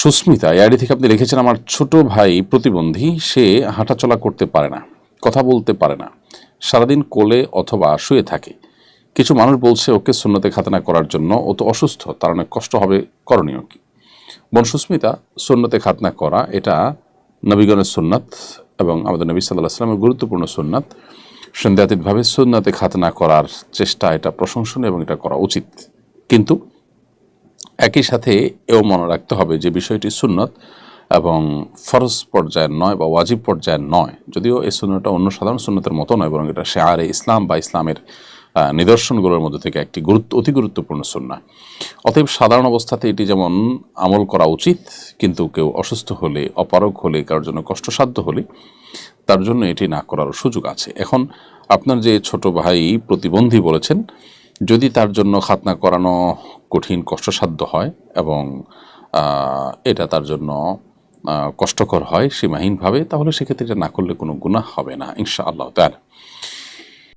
Susmita ID থেকে আপনি লিখেছেন, আমার ছোট ভাই প্রতিবন্ধী, সে হাঁটাচলা করতে পারে না, কথা বলতে পারে না, সারাদিন কোলে অথবা শুয়ে থাকে। কিছু মানুষ বলছে, ওকে সুন্নতে খাতনা করার জন্য ও তো অসুস্থ, তার অনেক কষ্ট হবে, করণীয় কি? বোন সুস্মিতা, সুন্নতে খাতনা করা, এটা নবীগণের সুন্নাত এবং আমাদের নবী সাল্লাহ সাল্লামের গুরুত্বপূর্ণ সুন্নাত। সন্ধ্যাতীতভাবে সুন্নাতে খাতনা করার চেষ্টা, এটা প্রশংসনীয় এবং এটা করা উচিত। কিন্তু একই সাথে এও মনে রাখতে হবে যে বিষয়টি সুন্নত এবং ফরজ পর্যায়ের নয় বা ওয়াজিব পর্যায়ের নয়। যদিও এই সুন্নতটা অন্য সাধারণ সুন্নতের মতো নয়, বরং এটা শেয়ারে ইসলাম বা ইসলামের নিদর্শনগুলোর মধ্যে থেকে একটি গুরুত্ব, অতি গুরুত্বপূর্ণ সুন্না। অতএব সাধারণ অবস্থাতে এটি যেমন আমল করা উচিত, কিন্তু কেউ অসুস্থ হলে অপারক হলে, কারোর জন্য কষ্টসাধ্য হলে, তার জন্য এটি না করার সুযোগ আছে। এখন আপনার যে ছোট ভাই প্রতিবন্ধী বলেছেন যদি তার জন্য খাতনা করানো কঠিন, কষ্টসাধ্য হয় এবং এটা তার জন্য কষ্টকর হয় সীমাহীনভাবে, তাহলে সেক্ষেত্রে এটা না করলে কোনো গুণা হবে না ইনশা আল্লাহ তার